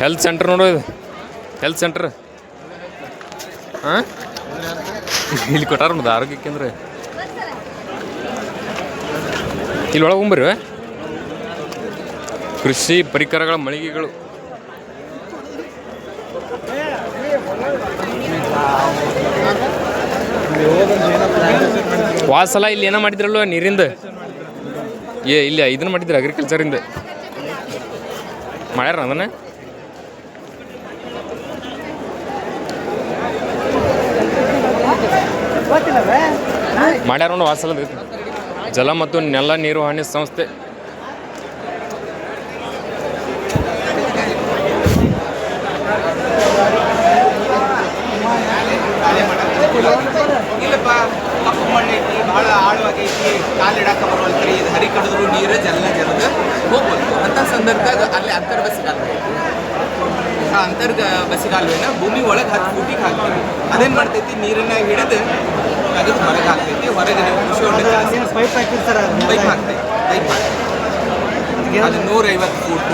Health centre ನೋಡು ಇದು. Health centre ಹಾಂ? ಇಲ್ಲಿ ಕೊಟ್ಟಾರ ಮತ್ತೆ ಆರೋಗ್ಯ ಕೇಂದ್ರ. ಇಲ್ಲಿ ಒಳಗೆ ಹೋಗ್ಬರ್ರಿ ಕೃಷಿ ಪರಿಕರಗಳ ಮಳಿಗೆಗಳು. ವಾಸಲ ಇಲ್ಲಿ ಏನೋ ಮಾಡಿದ್ರಲ್ವ ನೀರಿಂದ? ಏ, ಇಲ್ಲಿ ಇದನ್ನ ಮಾಡಿದ್ರು ಅಗ್ರಿಕಲ್ಚರಿಂದ ಮಾಡ್ಯಾರ ಅದನ್ನ? ಮಾಡ್ಯಾರ ಒಂದು ವಾಸಲ ಜಲ ಮತ್ತು ನೆಲ ನಿರ್ವಹಣೆ ಸಂಸ್ಥೆ. ಇಲ್ಲಪ್ಪ ಅಪ್ಪ ಮಣ್ಣು ಭಾಳ ಆಳವಾಗೈತಿ ಕಾಲಿಡಾಕ ಬರುವಲ್ತ್ರಿ ಇದು ಹರಿ ಕಡಿದ್ರು ನೀರು, ಜಲ, ಜಲದ ಹೋಗ್ಬೋದು ಅಂತ ಸಂದರ್ಭದಾಗ ಅಲ್ಲಿ ಅಂತರ್ ಬಸಿಗಾಲ ಐತಿ ಆ ಅಂತರ್ ಬಸಿಗಾಲುವೆನ ಭೂಮಿ ಒಳಗೆ ಹತ್ತು ಫೂಟಿಗೆ ಹಾಕ್ತೀವಿ. ಅದೇನು ಮಾಡ್ತೈತಿ? ನೀರನ್ನ ಹಿಡಿದು ತೆಗೆದು ಹೊರಗೆ ಹಾಕ್ತೈತಿ ಹೊರಗೆ ನೀವು ಕೃಷಿ ಪೈಪ್ ಹಾಕಿರ್ತಾರ ಪೈಪ್ ಹಾಕ್ತೇವೆ ಪೈಪ್ ಹಾಕ್ತೈತಿ ಅದು ನೂರೈವತ್ತು ಫೂಟ್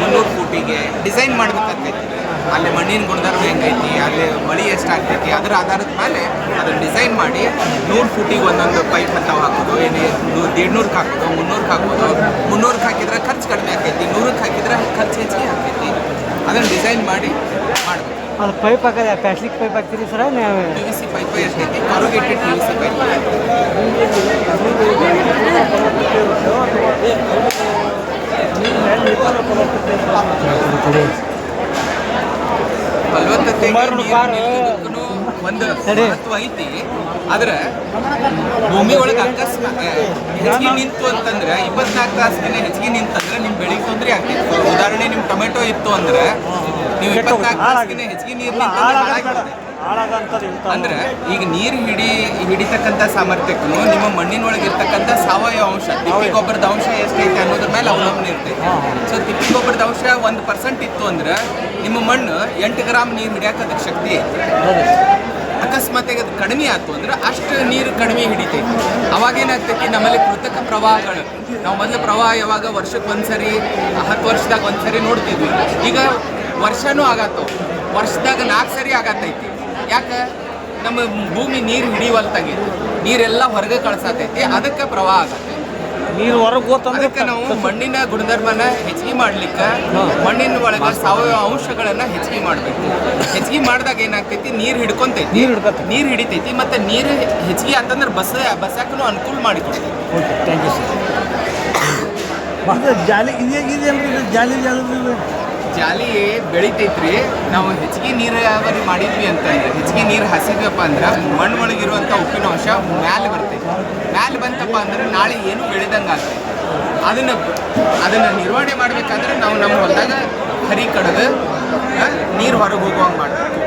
ಮುನ್ನೂರು ಫೂಟಿಗೆ ಡಿಸೈನ್ ಮಾಡ್ಬೇಕಾಗ್ತೈತಿ. ಅಲ್ಲಿ ಮಣ್ಣಿನ ಗುಣಧರ್ಮ ಹೆಂಗೈತಿ ಅಲ್ಲಿ ಮಳಿ ಎಷ್ಟಾಗ್ತೈತಿ ಅದರ ಆಧಾರದ ಮೇಲೆ ಅದನ್ನು ಡಿಸೈನ್ ಮಾಡಿ ನೂರು ಫೂಟಿಗೆ ಒಂದೊಂದು ಪೈಪ್ ಅಂತ ಹಾಕೋದು. ಏನು ನೂರು ದೇಡ್ನೂರಕ್ಕೆ ಹಾಕೋದು ಮುನ್ನೂರಕ್ಕೆ ಹಾಕೋದು. ಮುನ್ನೂರಕ್ಕೆ ಹಾಕಿದ್ರೆ ಖರ್ಚು ಕಡಿಮೆ ಆಕೈತಿ ನೂರಕ್ಕೆ ಹಾಕಿದ್ರೆ ಖರ್ಚು ಹೆಚ್ಚಿಗೆ ಆಕೈತಿ ಅದನ್ನು ಡಿಸೈನ್ ಮಾಡಿ ಅದು ಪೈಪ್ ಹಾಕಿದೆ ಪ್ಲಾಸ್ಟಿಕ್ ಪೈಪ್ ಹಾಕ್ತೀರಿ ಸರ? ನೀವು ಪಿ ವಿ ಸಿ ಪೈಪ್ ಎಷ್ಟೈತಿ corrugated P V C pipe ಫಲವತ್ತತೆ ಒಂದು ಸರಿ. ಮಹತ್ವ ಐತಿ. ಆದ್ರೆ ಭೂಮಿ ಒಳಗೆ ಅಕಸ್ಮಾತ್ ಹೆಚ್ಚಿಗೆ ನಿಂತು ಅಂತಂದ್ರೆ ಇಪ್ಪತ್ನಾಲ್ಕು ತಾಸಿನ ಹೆಚ್ಚಿಗೆ ನಿಂತಂದ್ರೆ ನಿಮ್ಮ ಬೆಳೆಗೆ ತೊಂದರೆ ಆಗ್ತೈತಿ ಉದಾಹರಣೆ ನಿಮ್ ಟೊಮೆಟೊ ಇತ್ತು ಅಂದ್ರೆ ನೀವು ಇಪ್ಪತ್ನಾಲ್ಕು ತಾಸಿನ ಹೆಚ್ಚಿಗೆ ನೀರು. ಅಂದ್ರೆ ಈಗ ನೀರು ಹಿಡಿ ಹಿಡಿತಕ್ಕಂಥ ಸಾಮರ್ಥ್ಯಕ್ಕೂ ನಿಮ್ಮ ಮಣ್ಣಿನೊಳಗೆ ಇರ್ತಕ್ಕಂಥ ಸಾವಯವ ಅಂಶ ತಿಪ್ಪಿ ಗೊಬ್ಬರದ ಅಂಶ ಎಷ್ಟೈತೆ ಅನ್ನೋದ್ರ ಮೇಲೆ ಅವಲಂಬನೆ ಇರ್ತೈತೆ. ಸೊ ತಿಪ್ಪಿ ಗೊಬ್ಬರದ ಅಂಶ ಒಂದ್ ಪರ್ಸೆಂಟ್ ಇತ್ತು ಅಂದ್ರೆ ನಿಮ್ಮ ಮಣ್ಣು ಎಂಟು ಗ್ರಾಮ್ ನೀರು ಹಿಡಿಯಕ್ಕೆ ಅದಕ್ಕೆ ಶಕ್ತಿ ಐತಿ. ಅಕಸ್ಮಾತಾಗಿ ಅದು ಕಡಿಮೆ ಆಯ್ತು ಅಂದ್ರೆ ಅಷ್ಟು ನೀರು ಕಡಿಮೆ ಹಿಡಿತೈತಿ. ಅವಾಗ ಏನಾಗ್ತೈತಿ ನಮ್ಮಲ್ಲಿ ಕೃತಕ ಪ್ರವಾಹಗಳು. ನಾವು ಮೊದಲು ಪ್ರವಾಹ ಯಾವಾಗ ವರ್ಷಕ್ಕೆ ಒಂದ್ಸರಿ ಹತ್ತು ವರ್ಷದಾಗ ಒಂದ್ಸರಿ ನೋಡ್ತಿದ್ವಿ. ಈಗ ವರ್ಷನೂ ಆಗತ್ತವು ವರ್ಷದಾಗ ನಾಲ್ಕು ಸರಿ ಆಗತ್ತೈತಿ. ಯಾಕೆ? ನಮ್ಮ ಭೂಮಿ ನೀರು ಹಿಡಿಯುವಲ್ತಾಗೈತಿ ನೀರೆಲ್ಲ ಹೊರಗೆ ಕಳ್ಸತೈತಿ ಅದಕ್ಕೆ ಪ್ರವಾಹ ಆಗತ್ತೆ. ನೀರು ಹೊರಗೆ ಹೋತಂದ್ರೆ ನಾವು ಮಣ್ಣಿನ ಗುಣಧರ್ಮನ ಹೆಚ್ಚಿಗೆ ಮಾಡ್ಲಿಕ್ಕೆ ಮಣ್ಣಿನ ಒಳಗೆ ಸಾವಯವ ಅಂಶಗಳನ್ನ ಹೆಚ್ಚಿಗೆ ಮಾಡಬೇಕು. ಹೆಚ್ಚಿಗೆ ಮಾಡಿದಾಗ ಏನಾಗ್ತೈತಿ? ನೀರು ಹಿಡ್ಕೊಂತೈತಿ. ನೀರು ಹಿಡ್ಕೊತ ನೀರು ಹಿಡಿತೈತಿ ಮತ್ತೆ ನೀರು ಹೆಚ್ಚಿಗೆ ಅಂತಂದ್ರೆ ಬಸ್ ಬಸ್ಸಾಕನು ಅನುಕೂಲ ಮಾಡಿಕೊಡ್ತೈತಿ. ಓಕೆ ಥ್ಯಾಂಕ್ ಯು ಸರ್ ಜಾಲಿ ಇದೆ ಇದೇನ್ರಿ ಇದು? ಜಾಲಿ ಜಾಲಿ ಜಾಲಿ ಬೆಳಿತೈತ್ರಿ. ನಾವು ಹೆಚ್ಚಿಗೆ ನೀರಾವರಿ ಮಾಡಿದ್ವಿ ಅಂತಂದ್ರೆ ಹೆಚ್ಚಿಗೆ ನೀರು ಹಸಿದ್ವಪ್ಪ ಅಂದ್ರೆ, ಮಣ್ಣು ಒಳಗಿರುವಂತ ಉಪ್ಪಿನ ಅಂಶ ಮ್ಯಾಲೆ ಬರ್ತೈತಿ. ಮ್ಯಾಲೆ ಬಂತಪ್ಪ ಅಂದ್ರೆ ನಾಳೆ ಏನು ಬೆಳೆದಂಗೆ ಆಗ್ತೈತಿ. ಅದನ್ನ ಅದನ್ನ ನಿರ್ವಹಣೆ ಮಾಡ್ಬೇಕಾದ್ರೆ ನಾವು ನಮ್ಮ ಹೊಲದಾಗ ಹರಿ ಕಡ್ದು ನೀರು ಹೊರಗೆ ಹೋಗುವಂಗೆ ಮಾಡ್ಬೇಕು.